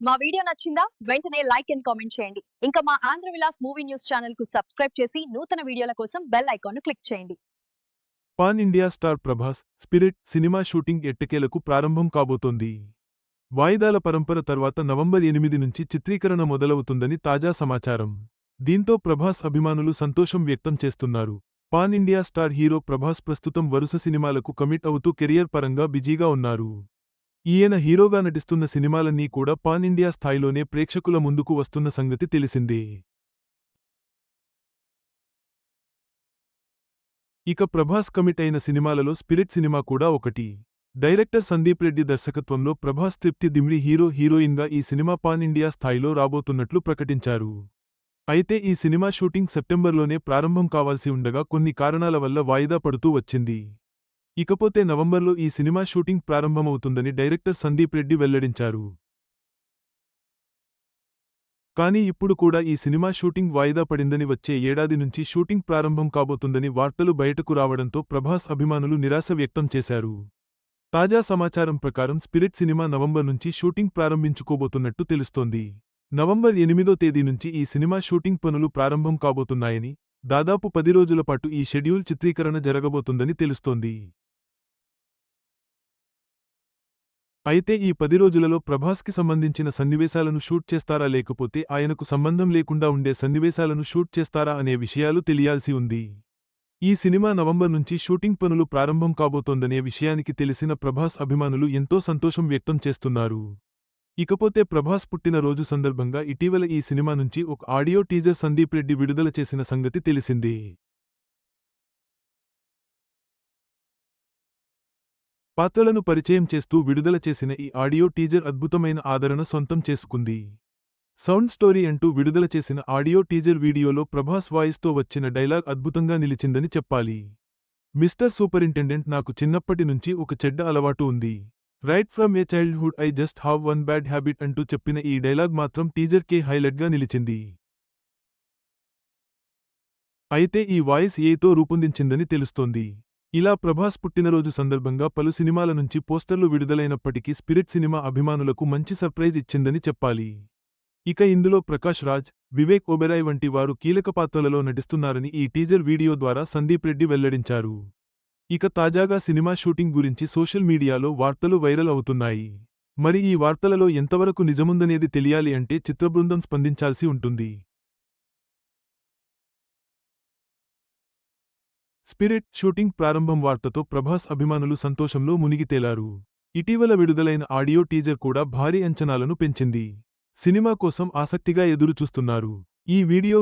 మా వీడియో నచ్చిందా? వెంటనే లైక్ అండ్ కామెంట్ చేయండి. ఇంకా మా ఆంధ్ర విలాస్ మూవీ న్యూస్ ఛానల్కు సబ్స్క్రైబ్ చేసి నూతన వీడియోల కోసం బెల్ ఐకాన్ను క్లిక్ చేయండి. Pan India star Prabhas Spirit cinema shooting ఎట్టకేలకు ప్రారంభం కాబోతోంది. వాయిదాల పరంపర తర్వాత నవంబర్ ఎనిమిది నుంచి చిత్రీకరణ మొదలవుతుందని తాజా సమాచారం. దీంతో ప్రభాస్ అభిమానులు సంతోషం వ్యక్తం చేస్తున్నారు. Pan India star hero Prabhas ప్రస్తుతం వరుస సినిమాలకు కమిట్ అవుతూ కెరియర్ పరంగా బిజీగా ఉన్నారు. ఈయన హీరోగా నటిస్తున్న సినిమాలన్నీ కూడా పాన్ ఇండియా స్థాయిలోనే ప్రేక్షకుల ముందుకు వస్తున్న సంగతి తెలిసిందే. ఇక ప్రభాస్ కమిట్ అయిన సినిమాలలో స్పిరిట్ సినిమా కూడా ఒకటి. డైరెక్టర్ సందీప్ రెడ్డి దర్శకత్వంలో ప్రభాస్ తృప్తి దిమ్రి హీరో హీరోయిన్గా ఈ సినిమా పాన్ ఇండియా స్థాయిలో రాబోతున్నట్లు ప్రకటించారు. అయితే ఈ సినిమా షూటింగ్ సెప్టెంబర్లోనే ప్రారంభం కావాల్సి ఉండగా కొన్ని కారణాల వల్ల వాయిదా పడుతూ వచ్చింది. ఇకపోతే నవంబర్లో ఈ సినిమా షూటింగ్ ప్రారంభమవుతుందని డైరెక్టర్ సందీప్ రెడ్డి వెల్లడించారు. కానీ ఇప్పుడు కూడా ఈ సినిమా షూటింగ్ వాయిదా పడిందని వచ్చే ఏడాది నుంచి షూటింగ్ ప్రారంభం కాబోతుందని వార్తలు బయటకు రావడంతో ప్రభాస్ అభిమానులు నిరాశ వ్యక్తం చేశారు. తాజా సమాచారం ప్రకారం స్పిరిట్ సినిమా నవంబర్ నుంచి షూటింగ్ ప్రారంభించుకోబోతున్నట్టు తెలుస్తోంది. నవంబర్ ఎనిమిదో తేదీ నుంచి ఈ సినిమా షూటింగ్ పనులు ప్రారంభం కాబోతున్నాయని దాదాపు పది రోజుల పాటు ఈ షెడ్యూల్ చిత్రీకరణ జరగబోతుందని తెలుస్తోంది. అయితే ఈ పది రోజులలో ప్రభాస్కి సంబంధించిన సన్నివేశాలను షూట్ చేస్తారా లేకపోతే ఆయనకు సంబంధం లేకుండా ఉండే సన్నివేశాలను షూట్ చేస్తారా అనే విషయాలు తెలియాల్సి ఉంది. ఈ సినిమా నవంబర్ నుంచి షూటింగ్ పనులు ప్రారంభం కాబోతోందనే విషయానికి తెలిసిన ప్రభాస్ అభిమానులు ఎంతో సంతోషం వ్యక్తం చేస్తున్నారు. ఇకపోతే ప్రభాస్ పుట్టినరోజు సందర్భంగా ఇటీవల ఈ సినిమా నుంచి ఒక ఆడియో టీజర్ సందీప్ రెడ్డి విడుదల చేసిన సంగతి తెలిసింది. పాత్రలను పరిచయం చేస్తూ విడుదల చేసిన ఈ ఆడియో టీజర్ అద్భుతమైన ఆదరణ సొంతం చేసుకుంది. సౌండ్ స్టోరీ అంటూ విడుదల చేసిన ఆడియో టీజర్ వీడియోలో ప్రభాస్ వాయిస్తో వచ్చిన డైలాగ్ అద్భుతంగా నిలిచిందని చెప్పాలి. మిస్టర్ సూపరింటెండెంట్ నాకు చిన్నప్పటి నుంచి ఒక చెడ్డ అలవాటు ఉంది. Right from a childhood I just have one bad habit అంటూ చెప్పిన ఈ డైలాగ్ మాత్రం టీజర్కే హైలైట్గా నిలిచింది. అయితే ఈ వాయిస్ ఏతో రూపొందించిందని తెలుస్తోంది. ఇలా ప్రభాస్ పుట్టినరోజు సందర్భంగా పలు సినిమాల నుంచి పోస్టర్లు విడుదలైనప్పటికీ స్పిరిట్ సినిమా అభిమానులకు మంచి సర్ప్రైజ్ ఇచ్చిందని చెప్పాలి. ఇక ఇందులో ప్రకాష్ రాజ్ వివేక్ ఒబెరాయ్ వంటి వారు కీలక పాత్రలలో నటిస్తున్నారని ఈ టీజర్ వీడియో ద్వారా సందీప్ రెడ్డి వెల్లడించారు. ఇక తాజాగా సినిమా షూటింగ్ గురించి సోషల్ మీడియాలో వార్తలు వైరల్ అవుతున్నాయి. మరి ఈ వార్తలలో ఎంతవరకు నిజముందనేది తెలియాలి అంటే చిత్రబృందం స్పందించాల్సి ఉంటుంది. స్పిరిట్ షూటింగ్ ప్రారంభం వార్తతో ప్రభాస్ అభిమానులు సంతోషంలో మునిగితేలారు. ఇటీవల విడుదలైన ఆడియో టీజర్ కూడా భారీ అంచనాలను పెంచింది. సినిమా కోసం ఆసక్తిగా ఎదురుచూస్తున్నారు. ఈ వీడియో